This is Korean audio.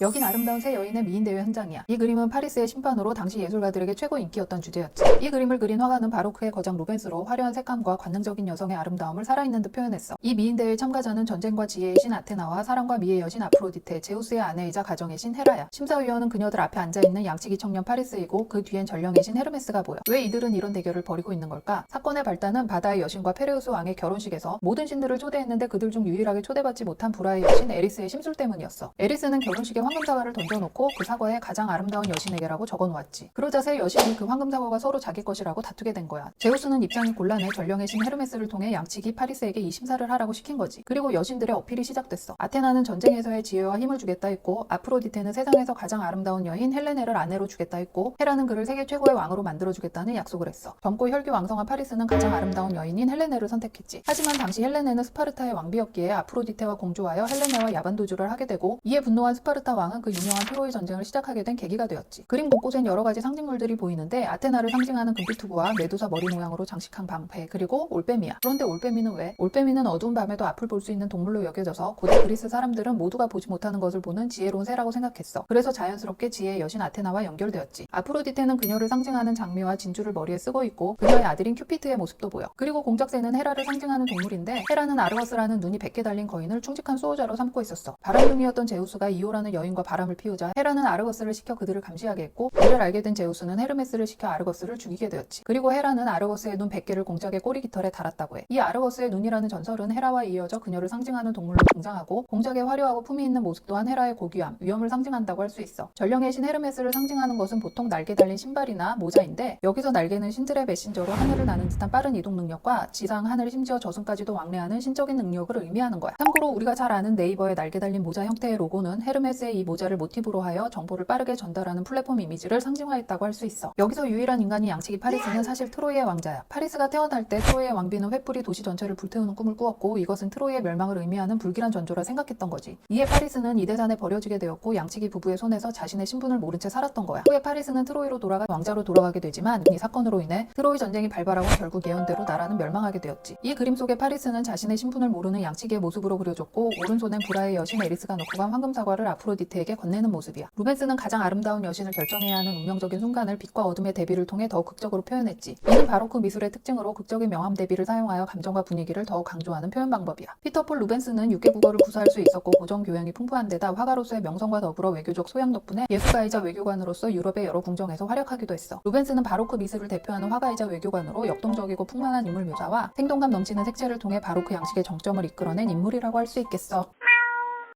여긴 아름다운 새 여인의 미인 대회 현장이야. 이 그림은 파리스의 심판으로 당시 예술가들에게 최고 인기였던 주제였지. 이 그림을 그린 화가는 바로크의 거장 루벤스로 화려한 색감과 관능적인 여성의 아름다움을 살아있는 듯 표현했어. 이 미인 대회 참가자는 전쟁과 지혜의 신 아테나와 사랑과 미의 여신 아프로디테, 제우스의 아내이자 가정의 신 헤라야. 심사위원은 그녀들 앞에 앉아 있는 양치기 청년 파리스이고 그 뒤엔 전령의 신 헤르메스가 보여. 왜 이들은 이런 대결을 벌이고 있는 걸까? 사건의 발단은 바다의 여신과 페레우스 왕의 결혼식에서 모든 신들을 초대했는데 그들 중 유일하게 초대받지 못한 불화의 여신 에리스의 심술 때문이었어. 에리스는 결혼식에 황금 사과를 던져놓고 그 사과에 가장 아름다운 여신에게라고 적어놓았지. 그러자 세 여신이 그 황금 사과가 서로 자기 것이라고 다투게 된 거야. 제우스는 입장이 곤란해 전령의 신 헤르메스를 통해 양치기 파리스에게 이 심사를 하라고 시킨 거지. 그리고 여신들의 어필이 시작됐어. 아테나는 전쟁에서의 지혜와 힘을 주겠다 했고 아프로디테는 세상에서 가장 아름다운 여인 헬레네를 아내로 주겠다 했고 헤라는 그를 세계 최고의 왕으로 만들어주겠다는 약속을 했어. 젊고 혈기왕성한 파리스는 가장 아름다운 여인인 헬레네를 선택했지. 하지만 당시 헬레네는 스파르타의 왕비였기에 아프로디테와 공조하여 헬레네와 야반도주를 하게 되고 이에 분노한 스파르타 왕은 그 유명한 트로이 전쟁을 시작하게 된 계기가 되었지. 그림 곳곳엔 여러 가지 상징물들이 보이는데 아테나를 상징하는 금빛 투구와 메두사 머리 모양으로 장식한 방패 그리고 올빼미야. 그런데 올빼미는 왜? 올빼미는 어두운 밤에도 앞을 볼 수 있는 동물로 여겨져서 고대 그리스 사람들은 모두가 보지 못하는 것을 보는 지혜로운 새라고 생각했어. 그래서 자연스럽게 지혜의 여신 아테나와 연결되었지. 아프로디테는 그녀를 상징하는 장미와 진주를 머리에 쓰고 있고 그녀의 아들인 큐피트의 모습도 보여. 그리고 공작새는 헤라를 상징하는 동물인데 헤라는 아르거스라는 눈이 100개 달린 거인을 충직한 수호자로 삼고 있었어. 바람둥이였던 제우스가 이오라는 여인 과 바람을 피우자 헤라는 아르거스를 시켜 그들을 감시하게 했고 이를 알게 된 제우스는 헤르메스를 시켜 아르거스를 죽이게 되었지. 그리고 헤라는 아르거스의 눈 100개를 공작의 꼬리 깃털에 달았다고 해. 이 아르거스의 눈이라는 전설은 헤라와 이어져 그녀를 상징하는 동물로 등장하고 공작의 화려하고 품위 있는 모습 또한 헤라의 고귀함, 위엄을 상징한다고 할 수 있어. 전령의 신 헤르메스를 상징하는 것은 보통 날개 달린 신발이나 모자인데 여기서 날개는 신들의 메신저로 하늘을 나는 듯한 빠른 이동 능력과 지상, 하늘, 심지어 저승까지도 왕래하는 신적인 능력을 의미하는 거야. 참고로 우리가 잘 아는 네이버의 날개 달린 모자 형태의 로고는 헤르메스의 이 모자를 모티브로 하여 정보를 빠르게 전달하는 플랫폼 이미지를 상징화했다고 할 수 있어. 여기서 유일한 인간이 양치기 파리스는 사실 트로이의 왕자야. 파리스가 태어날 때 트로이의 왕비는 횃불이 도시 전체를 불태우는 꿈을 꾸었고 이것은 트로이의 멸망을 의미하는 불길한 전조라 생각했던 거지. 이에 파리스는 이대산에 버려지게 되었고 양치기 부부의 손에서 자신의 신분을 모른 채 살았던 거야. 후에 파리스는 트로이로 돌아가 왕자로 돌아가게 되지만 이 사건으로 인해 트로이 전쟁이 발발하고 결국 예언대로 나라는 멸망하게 되었지. 이 그림 속의 파리스는 자신의 신분을 모르는 양치기의 모습으로 그려졌고 오른손엔 불화의 여신 에리스가 놓고 간 황금 사과를 아프로디테 에게 건네는 모습이야. 루벤스는 가장 아름다운 여신을 결정해야 하는 운명적인 순간을 빛과 어둠의 대비를 통해 더욱 극적으로 표현했지. 이는 바로크 미술의 특징으로 극적인 명암 대비를 사용하여 감정과 분위기를 더욱 강조하는 표현 방법이야. 피터 폴 루벤스는 6개 국어를 구사할 수 있었고 고정 교양이 풍부한 데다 화가로서의 명성과 더불어 외교적 소양 덕분에 예술가이자 외교관으로서 유럽의 여러 궁정에서 활약하기도 했어. 루벤스는 바로크 미술을 대표하는 화가이자 외교관으로 역동적이고 풍만한 인물 묘사와 생동감 넘치는 색채를 통해 바로크 양식의 정점을 이끌어낸 인물이라고 할 수 있겠어.